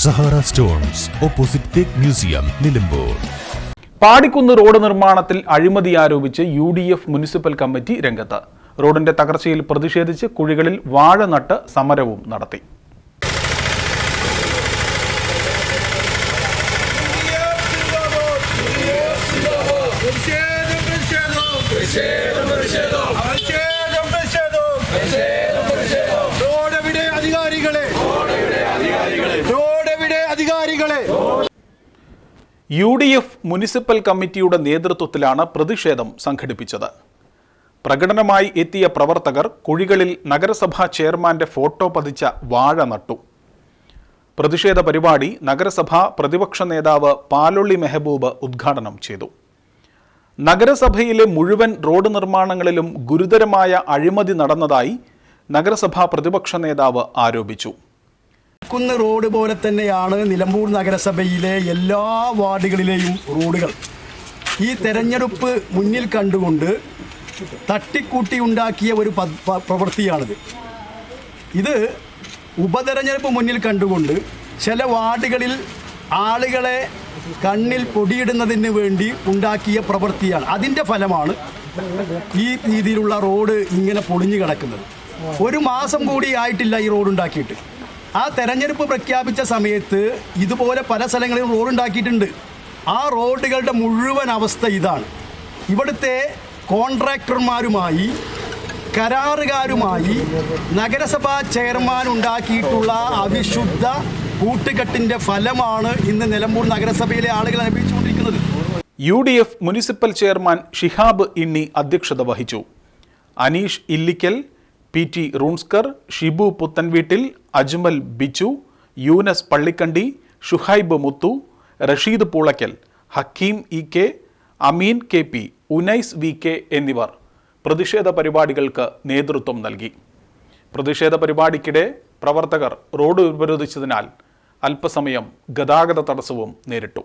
Sahara stones opposite തേക്ക് museum Nilambur. Padikkunnu road നിർമ്മാണത്തിൽ അഴിമതി ആരോപിച്ച് U D F municipal committee രംഗത്ത്. റോഡിന്റെ തകർച്ചയിൽ പ്രതിഷേധിച്ച് കുഴികളിൽ വാഴ നട്ട് സമരവും നടത്തി. പ്രതിഷേധം പ്രതിഷേധം പ്രതിഷേധം പ്രതിഷേധം. അധികാരികളെ യു ഡി എഫ് മുനിസിപ്പൽ കമ്മിറ്റിയുടെ നേതൃത്വത്തിലാണ് പ്രതിഷേധം സംഘടിപ്പിച്ചത്. പ്രകടനമായി എത്തിയ പ്രവർത്തകർ കുഴികളിൽ നഗരസഭാ ചെയർമാന്റെ ഫോട്ടോ പതിച്ച വാഴ നട്ടു. പ്രതിഷേധ പരിപാടി നഗരസഭാ പ്രതിപക്ഷ നേതാവ് പാലൊള്ളി മെഹബൂബ് ഉദ്ഘാടനം ചെയ്തു. നഗരസഭയിലെ മുഴുവൻ റോഡ് നിർമ്മാണങ്ങളിലും ഗുരുതരമായ അഴിമതി നടന്നതായി നഗരസഭാ പ്രതിപക്ഷ നേതാവ് ആരോപിച്ചു. കുന്ന് റോഡ് പോലെ തന്നെയാണ് നിലമ്പൂർ നഗരസഭയിലെ എല്ലാ വാർഡുകളിലെയും റോഡുകൾ. ഈ തെരഞ്ഞെടുപ്പ് മുന്നിൽ കണ്ടുകൊണ്ട് തട്ടിക്കൂട്ടി ഉണ്ടാക്കിയ ഒരു പ്രവൃത്തിയാണിത്. ഇത് ഉപതെരഞ്ഞെടുപ്പ് മുന്നിൽ കണ്ടുകൊണ്ട് ചില വാർഡുകളിൽ ആളുകളെ കണ്ണിൽ പൊടിയിടുന്നതിന് വേണ്ടി ഉണ്ടാക്കിയ പ്രവൃത്തിയാണ്. അതിന്റെ ഫലമാണ് ഈ രീതിയിലുള്ള റോഡ് ഇങ്ങനെ പൊളിഞ്ഞു കിടക്കുന്നത്. ഒരു മാസം കൂടി ആയിട്ടില്ല ഈ റോഡ് ഉണ്ടാക്കിയിട്ട്. ആ തെരഞ്ഞെടുപ്പ് പ്രഖ്യാപിച്ച സമയത്ത് ഇതുപോലെ പല സ്ഥലങ്ങളിലും റോഡ് ഉണ്ടാക്കിയിട്ടുണ്ട് ആ റോഡുകളുടെ മുഴുവൻ അവസ്ഥ ഇതാണ്. ഇവിടുത്തെ കോൺട്രാക്ടർമാരുമായി കരാറുകാരുമായി നഗരസഭാ ചെയർമാൻ ഉണ്ടാക്കിയിട്ടുള്ള അവിശുദ്ധ കൂട്ടുകെട്ടിന്റെ ഫലമാണ് ഇന്ന് നിലമ്പൂർ നഗരസഭയിലെ ആളുകൾ അനുഭവിച്ചുകൊണ്ടിരിക്കുന്നത്. U D F municipal chairman Shihab ഇണ്ണി അധ്യക്ഷത വഹിച്ചു. Aneesh Illikkal P T റൂൺസ്കർ Shibu Puthenveettil Ajmal Bichu Yunus Pallikkandi Shuhaib Muthu Rasheed Poolakkal Hakkim E K Ameen K P Unais V K എന്നിവർ പ്രതിഷേധ പരിപാടികൾക്ക് നേതൃത്വം നൽകി. പ്രതിഷേധ പരിപാടിക്കിടെ പ്രവർത്തകർ റോഡ് ഉപരോധിച്ചതിനാൽ അല്പസമയം ഗതാഗത തടസ്സവും നേരിട്ടു.